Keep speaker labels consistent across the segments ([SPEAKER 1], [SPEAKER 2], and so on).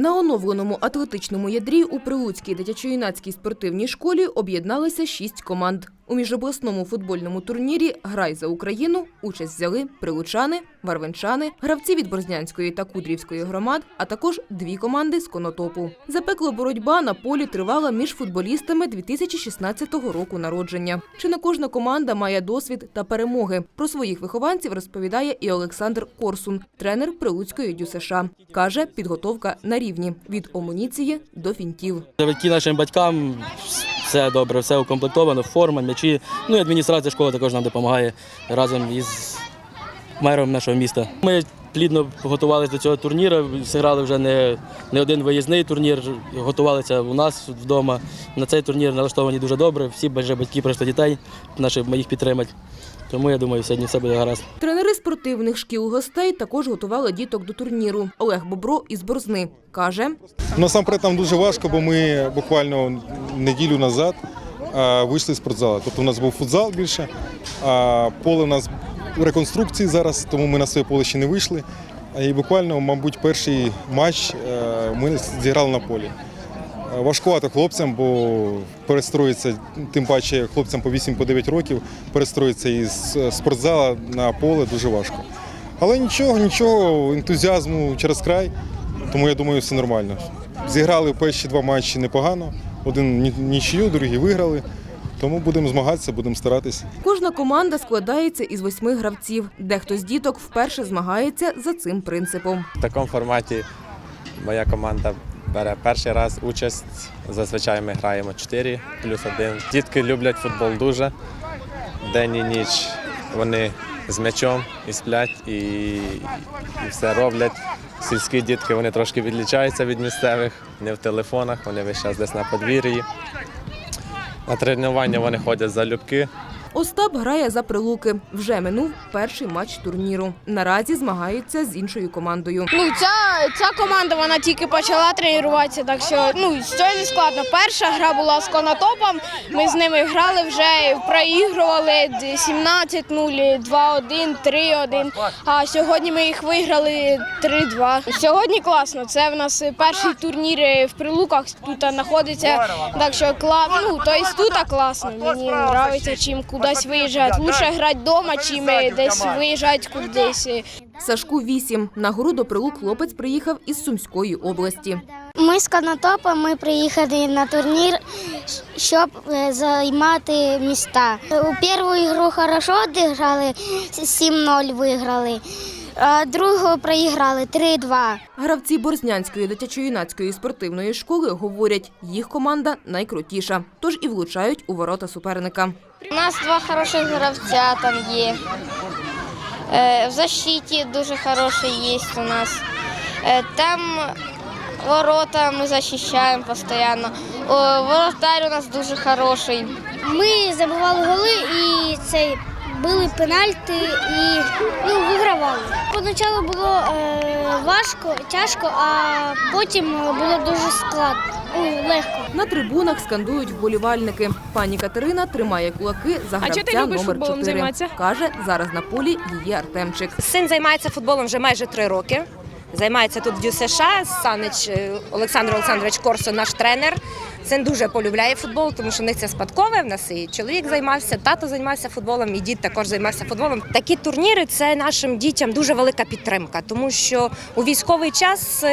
[SPEAKER 1] На оновленому атлетичному ядрі у Прилуцькій дитячо-юнацькій спортивній школі об'єдналися шість команд. У міжобласному футбольному турнірі Грай за Україну участь взяли прилучани, варвенчани, гравці від Борзнянської та Кудрівської громад, а також дві команди з Конотопу. Запекла боротьба на полі тривала між футболістами 2016 року народження. Чи не кожна команда має досвід та перемоги? Про своїх вихованців розповідає і Олександр Корсун, тренер Прилуцької ДЮСШ. Каже, підготовка на рівні від амуніції до фінтів.
[SPEAKER 2] Завдяки нашим батькам все добре, все укомплектовано, форма, м'ячі. Ну і адміністрація школи також нам допомагає разом із мером нашого міста. Ми плідно готувалися до цього турніру, зіграли вже не, не один виїзний турнір, готувалися у нас вдома. На цей турнір налаштовані дуже добре. Всі батьки прийшли дітей, наші моїх підтримати. Тому я думаю, сьогодні все буде гаразд.
[SPEAKER 1] Тренери спортивних шкіл гостей також готували діток до турніру. Олег Бобро із Борзни каже,
[SPEAKER 3] Насамперед нам дуже важко, бо ми буквально неділю назад вийшли з спортзалу. Тобто у нас був футзал більше, а поле у нас в реконструкції зараз, тому ми на своє поле ще не вийшли. І буквально, мабуть, перший матч е, ми зіграли на полі. Важкувато хлопцям, бо перестроїться, тим паче хлопцям по 8-9 років, перестроїться із е, спортзала на поле дуже важко. Але нічого, нічого, ентузіазму через край, тому я думаю, все нормально. Зіграли перші два матчі непогано, один нічию, другий виграли. Тому будемо змагатися, будемо старатися.
[SPEAKER 1] кожна команда складається із восьми гравців. Дехто з діток вперше змагається за цим принципом.
[SPEAKER 4] В такому форматі моя команда бере перший раз участь. Зазвичай ми граємо 4 плюс 1. Дітки люблять футбол дуже. День і ніч вони з м'ячом і сплять, і, і все роблять. Сільські дітки вони трошки відлічаються від місцевих, не в телефонах, вони весь час десь на подвір'ї. На тренування вони ходять за любки.
[SPEAKER 1] Остап грає за прилуки. Вже минув перший матч турніру. Наразі змагаються з іншою командою.
[SPEAKER 5] Ну, ця, ця команда вона тільки почала тренуватися, так що ну цього не складно. Перша гра була з Конотопом. Ми з ними грали вже проігрували 17-0, 2-1, 3-1. А сьогодні ми їх виграли 3-2. Сьогодні класно. Це в нас перший турнір в Прилуках. Тут знаходиться. Так що кла... ну, тут класно. Мені подобається, чим кудись виїжджати. Лучше грати вдома, чим десь виїжджати кудись.
[SPEAKER 1] Сашку 8. На гору до прилук хлопець приїхав із Сумської області.
[SPEAKER 6] Ми з Канатопа ми приїхали на турнір, щоб е, займати міста. У першу ігру хорошо відіграли, 7-0 виграли, другу проіграли 3-2.
[SPEAKER 1] Гравці Борзнянської дитячо-юнацької спортивної школи говорять, їх команда найкрутіша, тож і влучають у ворота суперника.
[SPEAKER 6] У нас два хороших гравця там є. Е, В защиті дуже хороший є у нас. Е, Там ворота ми захищаємо постійно. Воротар у нас дуже хороший. Ми забивали голи і цей били пенальти і ну, вигравали. Поначалу було е, важко, тяжко, а потім було дуже складно, ну, легко.
[SPEAKER 1] На трибунах скандують вболівальники. Пані Катерина тримає кулаки за
[SPEAKER 7] ти
[SPEAKER 1] гравця
[SPEAKER 7] любиш
[SPEAKER 1] номер
[SPEAKER 7] футболом
[SPEAKER 1] 4.
[SPEAKER 7] займатися?
[SPEAKER 1] Каже, зараз на полі її Артемчик.
[SPEAKER 8] Син займається футболом вже майже три роки. Займається тут в ДЮСШ. Санич е, Олександр Олександрович Корсо, наш тренер. Син дуже полюбляє футбол, тому що в них це спадкове. В нас і чоловік займався, тато займався футболом, і дід також займався футболом. Такі турніри це нашим дітям дуже велика підтримка, тому що у військовий час.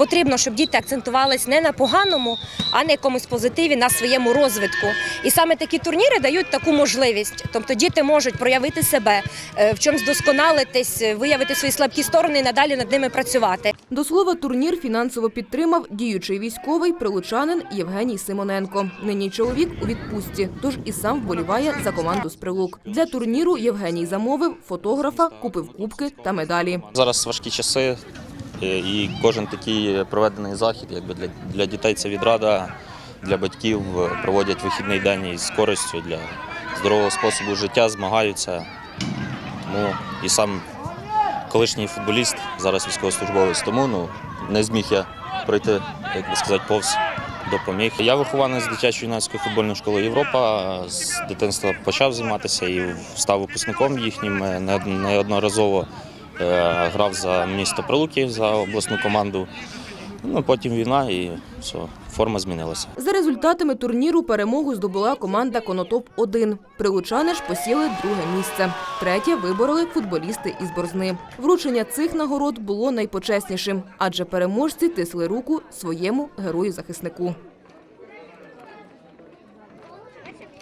[SPEAKER 8] Потрібно, щоб діти акцентувались не на поганому, а на якомусь позитиві, на своєму розвитку. І саме такі турніри дають таку можливість. Тобто діти можуть проявити себе, е, в чомусь досконалитись, е, виявити свої слабкі сторони і надалі над ними працювати.
[SPEAKER 1] До слова, турнір фінансово підтримав діючий військовий прилучанин Євгеній Симоненко. Нині чоловік у відпустці, тож і сам вболіває за команду з прилук. Для турніру Євгеній замовив фотографа, купив кубки та медалі.
[SPEAKER 9] Зараз важкі часи, і кожен такий проведений захід, якби для, для дітей це відрада, для батьків е, проводять вихідний день із користю для здорового способу життя, змагаються. Тому і сам колишній футболіст, зараз військовослужбовець, тому ну, не зміг я пройти, як би сказати, повз допоміг. Я вихованець дитячо-юнацької футбольної школи Європа. З дитинства почав займатися і став випускником їхнім е, не- неодноразово. Е, Грав за місто Прилуки за обласну команду. Ну, потім війна і все, форма змінилася.
[SPEAKER 1] За результатами турніру перемогу здобула команда Конотоп-1. Прилучани ж посіли друге місце. Третє вибороли футболісти із Борзни. Вручення цих нагород було найпочеснішим, адже переможці тисли руку своєму герою-захиснику.